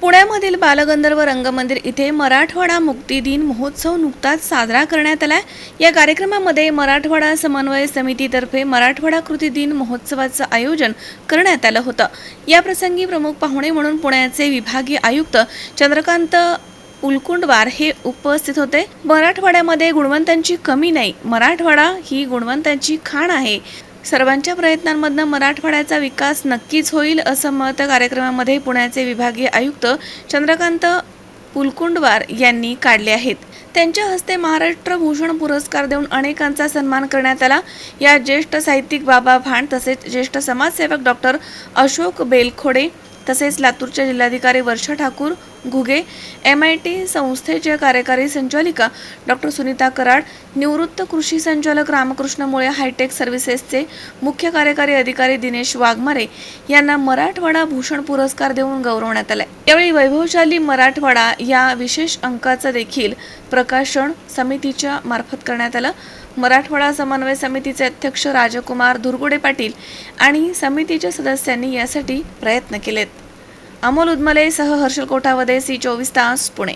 पुण्यामधील बालगंधर्व रंगमंदिर इथे मराठवाडा मुक्ती दिन महोत्सव नुकताच साजरा करण्यात आला या कार्यक्रमामध्ये मराठवाडा समन्वय समितीतर्फे मराठवाडा कृती दिन महोत्सवाचं आयोजन करण्यात आलं होतं. या प्रसंगी प्रमुख पाहुणे म्हणून पुण्याचे विभागीय आयुक्त चंद्रकांत उलकुंडवार हे उपस्थित होते. मराठवाड्यामध्ये गुणवंतांची कमी नाही. मराठवाडा ही गुणवंतांची खाण आहे. सर्वांच्या प्रयत्नांमधनं मराठवाड्याचा विकास नक्कीच होईल असं मत कार्यक्रमामध्ये पुण्याचे विभागीय आयुक्त चंद्रकांत पुलकुंडवार यांनी काढले आहेत. त्यांच्या हस्ते महाराष्ट्र भूषण पुरस्कार देऊन अनेकांचा सन्मान करण्यात आला. या ज्येष्ठ साहित्यिक बाबा भांड तसेच ज्येष्ठ समाजसेवक डॉक्टर अशोक बेलखोडे तसेच लातूरच्या जिल्हाधिकारी Varsha Thakur Ghuge M I T संस्थेच्या कार्यकारी संचालिका डॉक्टर सुनीता कराड निवृत्त कृषी संचालक रामकृष्ण मुळे हायटेक सर्व्हिसेसचे मुख्य कार्यकारी अधिकारी दिनेश वाघमारे यांना मराठवाडा भूषण पुरस्कार देऊन गौरवण्यात आलाय. यावेळी वैभवशाली मराठवाडा या विशेष अंकाचं देखील प्रकाशन समितीच्या मार्फत करण्यात आलं. मराठवाडा समन्वय समितीचे अध्यक्ष राजकुमार धुरगुडे पाटील आणि समितीच्या सदस्यांनी यासाठी प्रयत्न केलेत. अमोल उदमले सह हर्षल कोठावदे सी चोवीस तास पुणे.